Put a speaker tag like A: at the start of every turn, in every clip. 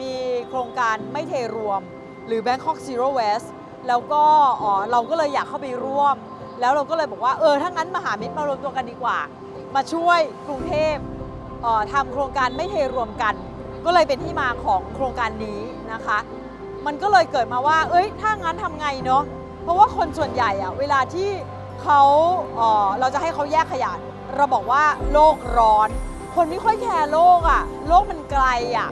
A: มีโครงการไม่เทรวม หรือ Bangkok Zero Waste แล้วก็เราก็เลยอยากเข้าไปร่วม แล้วเราก็เลยบอกว่าเออถ้างั้นมหามิตรมารวมตัวกันดีกว่า มาช่วยกรุงเทพเออทำโครงการไม่เทรวมกัน ก็เลยเป็นที่มาของโครงการนี้นะคะ มันก็เลยเกิดมาว่า เอ้ยถ้างั้นทำไงเนาะเพราะว่าคนส่วนใหญ่อะเวลาที่เขาเเราจะให้เขาแยกขยะเราบอกว่าโลกร้อน คนไม่ค่อยแคร์โลกอะโลกมันไกลอะ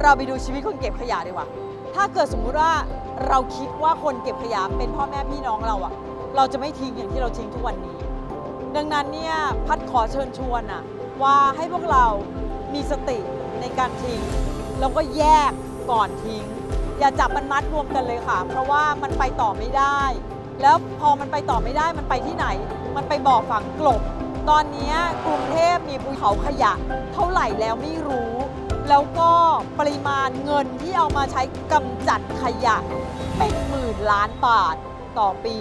A: เราไปดูชีวิตคนเก็บขยะดีกว่า ถ้าเกิดสมมุติว่าเราคิดว่าคนเก็บขยะเป็นพ่อแม่พี่น้องเราอะเราจะไม่ทิ้งอย่างที่เราทิ้งทุกวันนี้ ดังนั้นเนี่ยพัดขอเชิญชวนอะว่าให้พวกเรามีสติในการทิ้งแล้วก็แยกก่อนทิ้ง อย่าจับมันมัดรวมกันเลยค่ะ เพราะว่ามันไปต่อไม่ได้ แล้วพอมันไปต่อไม่ได้มันไปที่ไหน มันไปบ่อฝังกลบ ตอนนี้กรุงเทพมีภูเขาขยะ เท่าไหร่แล้วไม่รู้ แล้วก็ปริมาณเงินที่เอามาใช้กำจัดขยะเป็นหมื่นล้านบาทต่อปี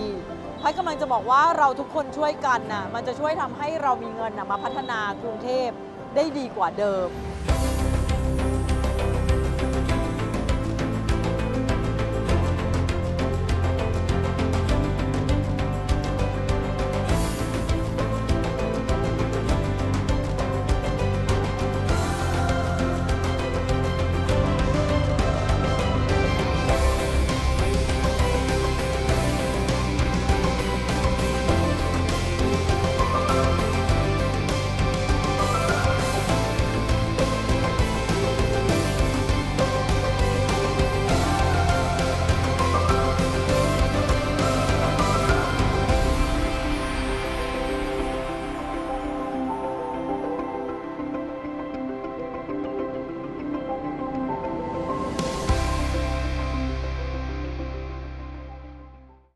A: พัดกำลังจะบอกว่าเราทุกคนช่วยกันนะมันจะช่วยทำให้เรามีเงินนะมาพัฒนากรุงเทพได้ดีกว่าเดิม